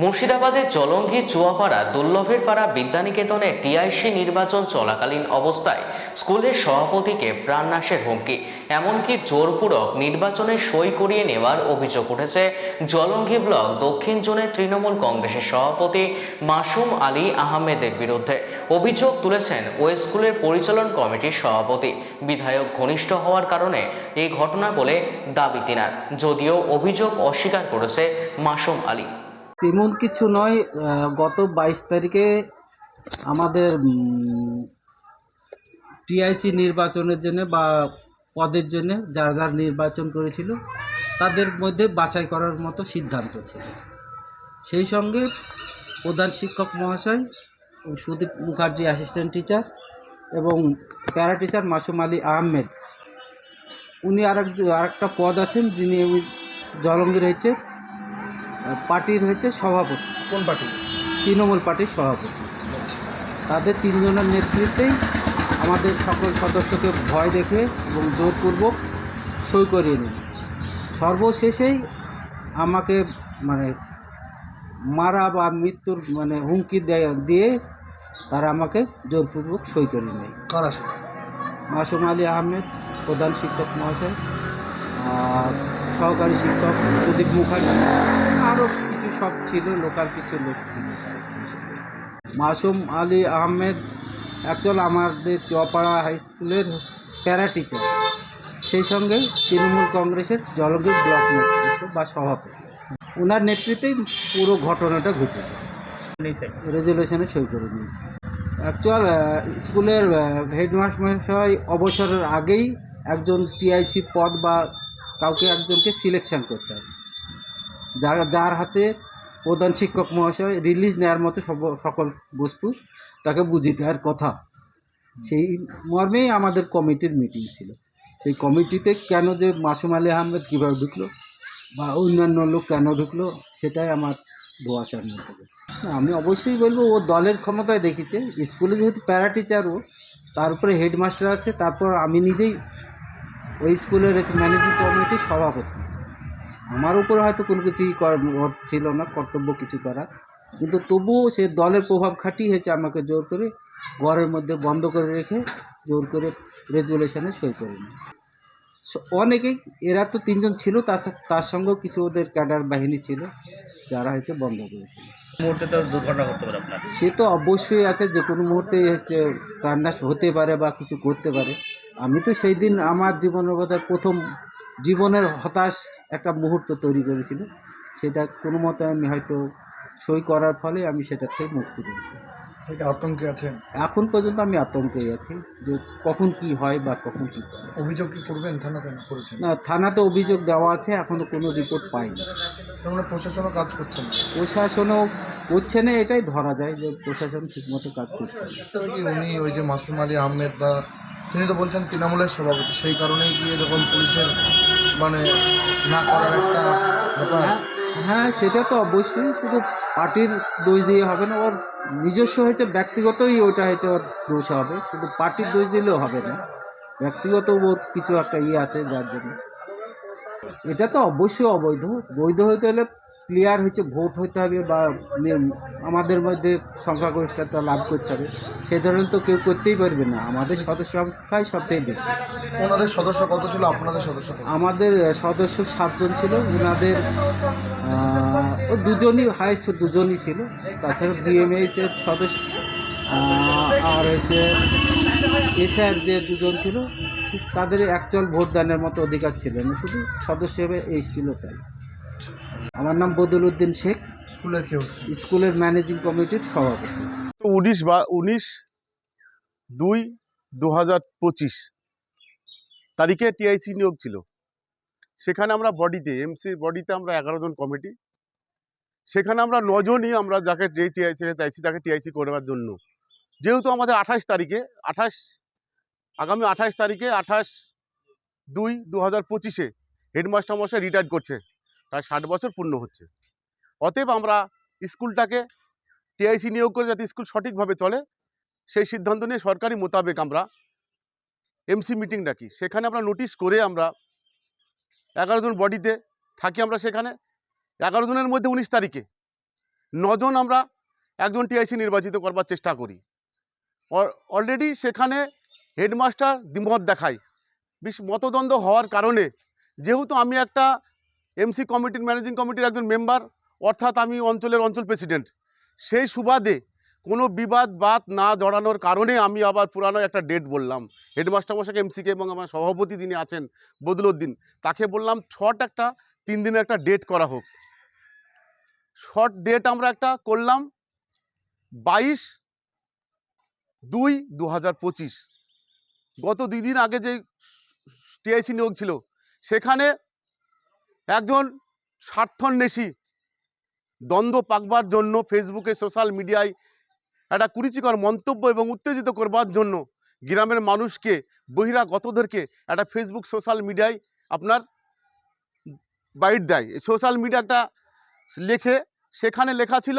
মুর্শিদাবাদের জলঙ্গি চুয়াপাড়া দুর্লভের পাড়া বিদ্যানিকেতনে টিআইসি নির্বাচন চলাকালীন অবস্থায় স্কুলের সভাপতিকে প্রাণনাশের হুমকি। এমনকি জোরপূরক নির্বাচনে সই করিয়ে নেওয়ার অভিযোগ উঠেছে জলঙ্গি ব্লক দক্ষিণ জোনের তৃণমূল কংগ্রেসের সভাপতি মাসুম আলী আহমেদের বিরুদ্ধে। অভিযোগ তুলেছেন ওই স্কুলের পরিচালন কমিটির সভাপতি। বিধায়ক ঘনিষ্ঠ হওয়ার কারণে এই ঘটনা বলে দাবি তিনার। যদিও অভিযোগ অস্বীকার করেছে মাসুম আলী। তেমন কিছু নয় গত বাইশ তারিখে আমাদের টিআইসি নির্বাচনের জন্য বা পদের জন্য যারা যারা নির্বাচন করেছিল, তাদের মধ্যে বাছাই করার মতো সিদ্ধান্ত ছিল। সেই সঙ্গে প্রধান শিক্ষক মহাশয় সুদীপ মুখার্জি অ্যাসিস্ট্যান্ট টিচার এবং প্যারা টিচার মাসুম আলী আহমেদ, উনি আর আরেকটা পদ আছেন যিনি ওই জলঙ্গির হয়েছে। পার্টির হয়েছে সভাপতি। কোন পার্টি? তৃণমূল পার্টির সভাপতি। তাদের তিনজনের নেতৃত্বেই আমাদের সকল সদস্যকে ভয় দেখে এবং জোরপূর্বক সই করিয়ে নিল। সর্বশেষেই আমাকে মানে মারা বা মৃত্যুর মানে হুমকি দেয়- দিয়ে তারা আমাকে জোরপূর্বক সই করে নেয় কারা মাসুম আলী আহমেদ প্রধান শিক্ষক মহাশয় আর সহকারী শিক্ষক প্রদীপ মুখার্জি। আরও কিছু সব ছিল, লোকাল কিছু লোক ছিল মাসুম আলী আহমেদ অ্যাকচুয়াল আমাদের চপাড়া হাই স্কুলের প্যারা টিচার সেই সঙ্গে তৃণমূল কংগ্রেসের জলগীর ব্লক নেতৃত্ব বা সভাপতি। ওনার নেতৃত্বেই পুরো ঘটনাটা ঘটেছে। রেজলিউশনে সই করে নিয়েছে অ্যাকচুয়াল স্কুলের হেডমাস্টার অবসরের আগেই একজন টিআইসি পদ বা কাউকে একজনকে সিলেকশন করতে হবে। যার যার হাতে প্রধান শিক্ষক মহাশয় রিলিজ নেওয়ার মতো সব সকল বস্তু তাকে বুঝিয়ে দেওয়ার কথা। সেই মর্মেই আমাদের কমিটির মিটিং ছিল। সেই কমিটিতে কেন যে মাসুম আলী আহমেদ কীভাবে ঢুকলো বা অন্যান্য লোক কেন ঢুকলো সেটাই আমার ধোয়াশার মধ্যে না, আমি অবশ্যই বলব ও দলের ক্ষমতায় দেখিছে। স্কুলে যেহেতু প্যারা টিচার ও তার উপরে হেডমাস্টার আছে তারপর আমি নিজেই ওই স্কুলের ম্যানেজিং কমিটির সভাপতি। আমার উপরে হয়তো কোনো কিছুই কর- ছিল না কর্তব্য কিছু করার কিন্তু তবুও সে দলের প্রভাব খাটিয়ে হয়েছে আমাকে জোর করে ঘরের মধ্যে বন্ধ করে রেখে জোর করে রেজুলেশনে সই করে নিই অনেকেই এরা তো তিনজন ছিল তার সঙ্গেও কিছু ওদের ক্যাডার বাহিনী ছিল যারা হচ্ছে বন্ধ করেছিল। মুহূর্তে তো দুর্ঘটনা ঘটতে পারে আপনার। সে তো অবশ্যই আছে যে কোনো মুহূর্তে হচ্ছে প্রাণনাশ হতে পারে বা কিছু করতে পারে। আমি তো সেই দিন আমার জীবনের বোধহয় প্রথম জীবনের হতাশ একটা মুহূর্ত তৈরি করেছিল। সেটা কোনো মতে আমি হয়তো সই করার ফলে আমি সেটার থেকে মুক্তি পেয়েছি। এটা আতঙ্কে আছেন? এখন পর্যন্ত আমি আতঙ্কেই আছি যে কখন কি হয় বা কখন কি করে। অভিযোগ কি করবেন? থানাতে না করেছেন? না থানাতে অভিযোগ দেওয়া আছে এখনও কোনো রিপোর্ট পাইনি। মানে প্রশাসনও কাজ করছে না? প্রশাসনও করছে না এটাই ধরা যায় যে প্রশাসন ঠিকমতো কাজ করছে না। কি উনি ওই যে মাসুম আলী আহমেদ বা তিনি তো বলছেন তৃণমূলের সভাপতি সেই কারণেই কি এরকম পুলিশের মানে না করার একটা ব্যাপার? হ্যাঁ হ্যাঁ সেটা তো অবশ্যই। শুধু পার্টির দোষ দিয়ে হবে না, ওর নিজস্ব হয়েছে, ব্যক্তিগতই ওটা হয়েছে, ওর দোষ হবে। শুধু পার্টির দোষ দিলেও হবে না। ব্যক্তিগত ওর কিছু একটা ইয়ে আছে, যার জন্য। এটা তো অবশ্যই অবৈধ। বৈধ হতে হলে ক্লিয়ার হচ্ছে ভোট হতে হবে বা আমাদের মধ্যে সংখ্যাগরিষ্ঠতা লাভ করতে হবে। সে ধরনের তো কেউ করতেই পারবে না। আমাদের সদস্য সংখ্যাই সবথেকে বেশি। ওনাদের সদস্য কত ছিল? আপনাদের সদস্য আমাদের সদস্য সাতজন ছিল। ওনাদের ও দুজনই হায়েস্ট দুজনই ছিল। তাছাড়া বিএমএস এর সদস্য আর হচ্ছে এসআর যে দুজন ছিল তাদের অ্যাকচুয়াল ভোটদানের মতো অধিকার ছিল না। শুধু সদস্য হিসেবে এই ছিল তাই। আমার নাম বদল উদ্দিন শেখ। স্কুলের কেউ? স্কুলের ম্যানেজিং কমিটির সভাপতি। তো উনিশ বা উনিশ দুই দু হাজার পঁচিশ তারিখে টিআইসি নিয়োগ ছিল। সেখানে আমরা বডিতে এমসি বডিতে আমরা এগারো জন কমিটি। সেখানে আমরা নজনই আমরা যাকে যে টিআইসি চাইছি তাকে টিআইসি করবার জন্য। যেহেতু আমাদের আঠাশ তারিখে আঠাশ আগামী আঠাশ তারিখে আঠাশ দুই দু হাজার পঁচিশে হেডমাস্টার মশাই রিটায়ার করছে। প্রায় ষাট বছর পূর্ণ হচ্ছে। অতএব আমরা স্কুলটাকে টিআইসি নিয়োগ করে যাতে স্কুল সঠিকভাবে চলে, সেই সিদ্ধান্ত নিয়ে সরকারি মোতাবেক আমরা এমসি মিটিং ডাকি। সেখানে আমরা নোটিশ করে আমরা এগারো জন বডিতে থাকি আমরা সেখানে। এগারো জনের মধ্যে উনিশ তারিখে নজন আমরা একজন টিআইসি নির্বাচিত করবার চেষ্টা করি। অলরেডি সেখানে হেডমাস্টার দ্বিমত দেখায়। বিশ, মতদ্বন্দ্ব হওয়ার কারণে যেহেতু আমি একটা এমসি কমিটির ম্যানেজিং কমিটির একজন মেম্বার অর্থাৎ আমি অঞ্চলের অঞ্চল প্রেসিডেন্ট সেই সুবাদে কোনো বিবাদ বাদ না জড়ানোর কারণে আমি আবার পুরানো একটা ডেট বললাম। হেডমাস্টার মশাকে এমসিকে এবং আমার সভাপতি যিনি আছেন, বদলুদ্দিন, তাকে বললাম শর্ট একটা, তিন দিনের একটা ডেট করা হোক। শর্ট ডেট আমরা একটা করলাম বাইশ দুই দু গত দুই দিন আগে যে টিআইসি নিয়োগ ছিল, সেখানে একজন স্বার্থন্বেষী দ্বন্দ্ব পাকবার জন্য ফেসবুকে, সোশ্যাল মিডিয়ায় একটা কুরুচিকর মন্তব্য এবং উত্তেজিত করবার জন্য গ্রামের মানুষকে, বহিরাগতদেরকে একটা ফেসবুক, সোশ্যাল মিডিয়ায় আপনার বাইট দেয়। সোশ্যাল মিডিয়াটা লেখে, সেখানে লেখা ছিল,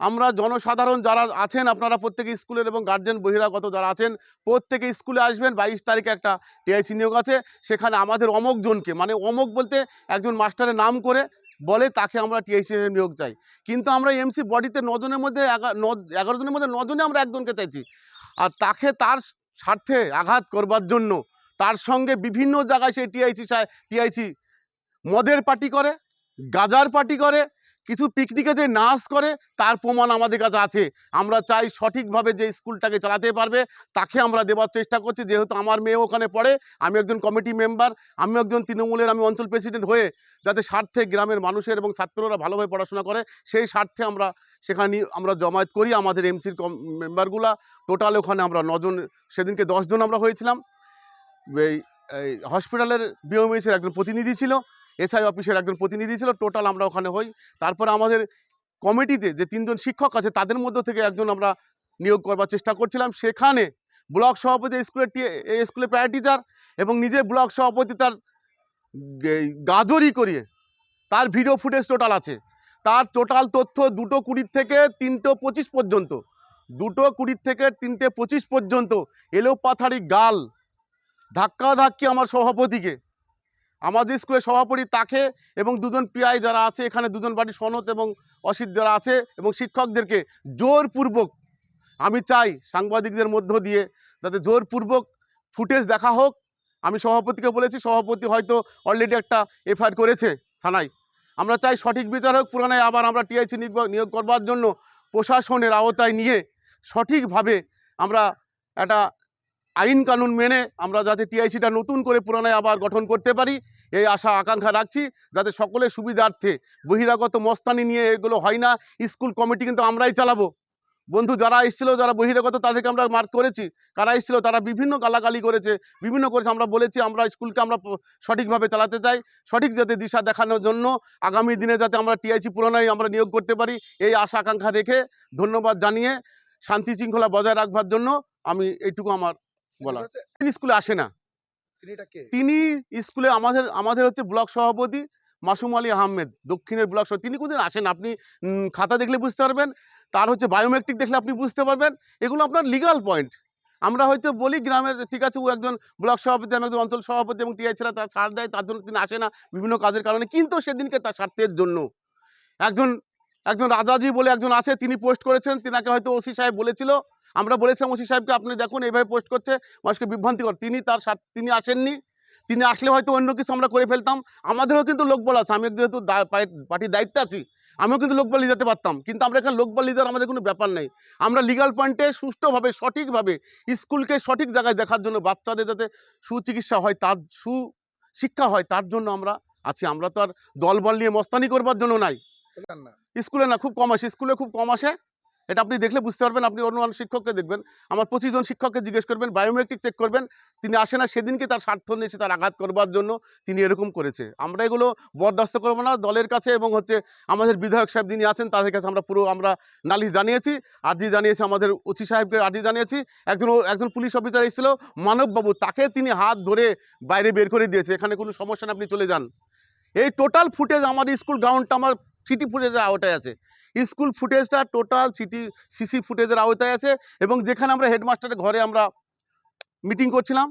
আমরা জনসাধারণ যারা আছেন, আপনারা প্রত্যেকে স্কুলের এবং গার্জেন বহিরাগত যারা আছেন, প্রত্যেকে স্কুলে আসবেন। বাইশ তারিখে একটা টিআইসি নিয়োগ আছে। সেখানে আমাদের অমক জনকে মানে অমক বলতে একজন মাস্টারের নাম করে বলে তাকে আমরা টিআইসি নিয়োগ চাই। কিন্তু আমরা এমসি বডিতে নজনের মধ্যে এগারো জনের মধ্যে নজনে আমরা একজনকে চাইছি। আর তাকে তার স্বার্থে আঘাত করবার জন্য তার সঙ্গে বিভিন্ন জায়গায় সে টিআইসি টিআইসি মদের পার্টি করে, গাজার পার্টি করে কিছু পিকনিকে যে নাচ করে, তার প্রমাণ আমাদের কাছে আছে। আমরা চাই সঠিকভাবে যে স্কুলটাকে চালাতে পারবে, তাকে আমরা দেওয়ার চেষ্টা করছি। যেহেতু আমার মেয়ে ওখানে পড়ে, আমি একজন কমিটি মেম্বার আমি একজন তৃণমূলের, আমি অঞ্চল প্রেসিডেন্ট হয়ে যাতে স্বার্থে গ্রামের মানুষের এবং ছাত্ররা ভালোভাবে পড়াশোনা করে, সেই স্বার্থে আমরা সেখানে আমরা জমায়েত করি আমাদের এমসির কম মেম্বারগুলা টোটাল ওখানে আমরা নজন, সেদিনকে দশজন আমরা হয়েছিলাম। এই হসপিটালের বিওএমএসের একজন প্রতিনিধি ছিল। এসআই অফিসের একজন প্রতিনিধি ছিল টোটাল আমরা ওখানে হই। তারপরে আমাদের কমিটিতে যে তিনজন শিক্ষক আছে, তাদের মধ্য থেকে একজন আমরা নিয়োগ করবার চেষ্টা করছিলাম। সেখানে ব্লক সভাপতি, স্কুলের স্কুলের প্যারা টিচার এবং নিজে ব্লক সভাপতি তার গাজরি করিয়ে তার ভিডিও ফুটেজ টোটাল আছে। তার টোটাল তথ্য দুটো কুড়ির থেকে তিনটে পঁচিশ পর্যন্ত। দুটো কুড়ির থেকে তিনটে পঁচিশ পর্যন্ত এলোপাথারি গাল ধাক্কা ধাক্কি আমার সভাপতিকে আমাদের স্কুলের সভাপতি তাকে এবং দুজন পিআই যারা আছে, এখানে দুজন বাড়ির সনদ এবং অসিত যারা আছে এবং শিক্ষকদেরকে জোরপূর্বক আমি চাই সাংবাদিকদের মধ্য দিয়ে যাতে জোরপূর্বক ফুটেজ দেখা হোক। আমি সভাপতিকে বলেছি, সভাপতি হয়তো অলরেডি একটা এফআইআর করেছে থানায়। আমরা চাই সঠিক বিচার হোক, পুরানায় আবার আমরা টিআইসি নিয়োগ করবার জন্য প্রশাসনের আওতায় নিয়ে সঠিকভাবে আমরা একটা আইন কানুন মেনে আমরা যাতে টিআইসিটা নতুন করে পুরানায় আবার গঠন করতে পারি, এই আশা, আকাঙ্ক্ষা রাখছি, যাতে সকলের সুবিধার্থে বহিরাগত মস্তানি নিয়ে এগুলো হয় না, স্কুল কমিটি কিন্তু আমরাই চালাবো। বন্ধু, যারা এসেছিল, যারা বহিরাগত, তাদেরকে আমরা মার্ক করেছি। কারা এসেছিল, তারা বিভিন্ন গালাগালি করেছে, বিভিন্ন করেছে, আমরা বলেছি, আমরা স্কুলকে আমরা সঠিকভাবে চালাতে চাই, সঠিক যাতে দিশা দেখানোর জন্য আগামী দিনে যাতে আমরা টিআইসি পুরোনায় আমরা নিয়োগ করতে পারি, এই আশা, আকাঙ্ক্ষা রেখে ধন্যবাদ জানিয়ে শান্তি শৃঙ্খলা বজায় রাখবার জন্য আমি এইটুকু আমার বলা। তিনি স্কুলে আসে না। তিনি স্কুলে আমাদের আমাদের হচ্ছে ব্লক সভাপতি মাসুম আলী আহমেদ দক্ষিণের ব্লক সভাপতি। তিনি কোনদিন আসেন? আপনি খাতা দেখলে বুঝতে পারবেন। তার হচ্ছে বায়োমেট্রিক দেখলে আপনি বুঝতে পারবেন। এগুলো আপনার লিগাল পয়েন্ট আমরা হয়তো বলি গ্রামের ঠিক আছে ও একজন ব্লক সভাপতি আমি একজন অঞ্চল সভাপতি এবং টিআই ছাড়া তার ছাড় দেয় তার জন্য তিনি আসে না বিভিন্ন কাজের কারণে। কিন্তু সেদিনকে তার স্বার্থের জন্য একজন একজন রাজাজি বলে একজন আছে তিনি পোস্ট করেছেন। তিনাকে হয়তো ওসি সাহেব বলেছিল। আমরা বলেছিলাম ওসি সাহেবকে আপনি দেখুন এইভাবে পোস্ট করছে মানুষকে বিভ্রান্তিকর তিনি তার তিনি আসেননি। তিনি আসলে হয়তো অন্য কিছু আমরা করে ফেলতাম। আমাদেরও কিন্তু লোকবল আছে। আমি যেহেতু পার্টির দায়িত্বে আছি আমিও কিন্তু লোকবল নিয়ে যেতে পারতাম। কিন্তু আমরা এখানে লোকবল নিয়ে আমাদের কোনো ব্যাপার নেই। আমরা লিগাল পয়েন্টে সুষ্ঠুভাবে সঠিকভাবে স্কুলকে সঠিক জায়গায় দেখার জন্য বাচ্চাদের যাতে সুচিকিৎসা হয় তার সুশিক্ষা হয় তার জন্য আমরা আছি। আমরা তো আর দলবল নিয়ে মস্তানি করবার জন্য নাই। স্কুলে না খুব কম আসে। স্কুলে খুব কম আসে। এটা আপনি দেখলে বুঝতে পারবেন, আপনি অন্য অন্য শিক্ষককে দেখবেন। আমার পঁচিশ জন শিক্ষককে জিজ্ঞেস করবেন বায়োমেট্রিক চেক করবেন, তিনি আসে না, সেদিনকে তার স্বার্থ নিয়ে এসে তার আঘাত করবার জন্য তিনি এরকম করেছে। আমরা এগুলো বরদাস্ত করব না, দলের কাছে এবং হচ্ছে আমাদের বিধায়ক সাহেব যিনি আছেন, তাদের কাছে আমরা পুরো আমরা নালিশ জানিয়েছি, আর্জি জানিয়েছি আমাদের ওসি সাহেবকে আর্জি জানিয়েছি। একজন একজন পুলিশ অফিসার এসেছিল, মানববাবু, তাকে তিনি হাত ধরে বাইরে বের করে দিয়েছে। এখানে কোনো সমস্যা না, আপনি চলে যান। এই টোটাল ফুটেজ আমার স্কুল গ্রাউন্ডটা আমার সিটি ফুটেজের আওতায় আছে। স্কুল ফুটেজটা টোটাল সিটি, সিসি ফুটেজের আওতায় আছে এবং যেখানে আমরা হেডমাস্টারের ঘরে আমরা মিটিং করছিলাম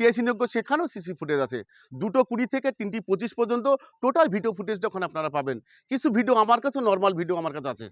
টিআইসি নিয়োগ সেখানেও সিসি ফুটেজ আছে। দুটো কুড়ি থেকে তিনটি পঁচিশ পর্যন্ত টোটাল ভিডিও ফুটেজ যখন আপনারা পাবেন, কিছু ভিডিও আমার কাছে, নর্মাল ভিডিও আমার কাছে আছে।